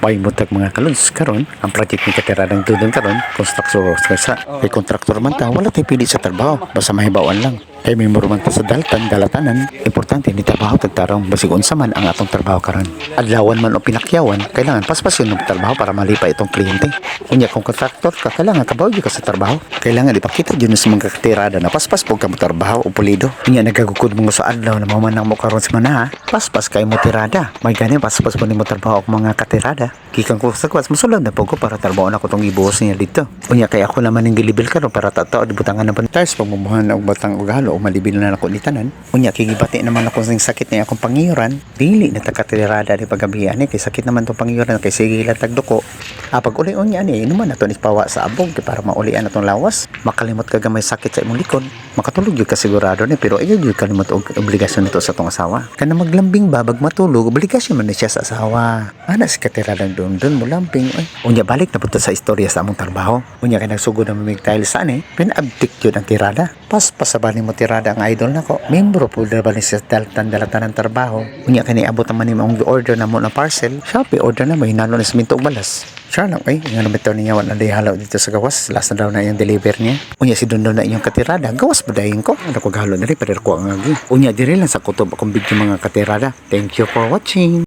May mutag mga kalons karon ang project ni katiradang tudon karon construction sa kay kontraktor man ta wala tay pili sa trabaho basta mahibawan lang kay member man ta sa daltan dalatanan importante ni trabaho tagtarong. Basig unsa man ang atong trabaho karon. Adlawan man o pinakyawan kailangan paspasyon ng trabaho para malipa itong kliyente. Unya kung kontraktor ka kailangan kabaw ka sa trabaho. Kailangan ipakita jud sa mga katirada na paspas pog ka mo trabaho o pulido. Unya nagagukod mo sa adlaw na mamanang mo karon sa manaha paspas kay mo tirada. May gani paspas mo ni mo trabaho og mga katirada. Gikan ko sa kwas musulod na po ko para trabaho na ko tong ibuhos niya dito. Unya kay ako naman ning gilibil karon para tato di butangan na pantars pagmumuhan og batang og halo o malibil na nako ni tanan unya kay gibati naman ako sing sakit ni akong pangiyoran dili na ta katirada di pagabihan ni kay sakit naman tong pangiyoran kay sige lang tagduko. Ah pag uli unya ni inuman na to ni pawa sa abog kay para maulian na tong lawas. Makalimot ka gamay sakit sa imong likod. Makatulog yun ka sigurado ni pero ayaw yun kalimot og obligasyon nito sa tong asawa. Kana maglambing babag matulog obligasyon man ni siya sa asawa. Ana si katiradang doon doon mo lambing ay unya balik na sa istorya sa among trabaho. Unya kay nagsugod na mamig tile sa ani pinabdik yun ang tirada. Pas pasabali mo tirada ang idol nako membro po na ba ni sa daltan dalatan ng trabaho unya kani abot naman ni mong order na mo na parcel shopee order na mo hinalo na siminto balas Siya lang, ay, nga naman ito niya, wala na halaw dito sa gawas. Last na daw na yung deliver niya. Unya, si Dondo na inyong katirada. Gawas ba dahin ko? Ano ko galo na rin, pero ko ang agi. Unya, diri lang sa kutob akong bigyan mga katirada. Thank you for watching.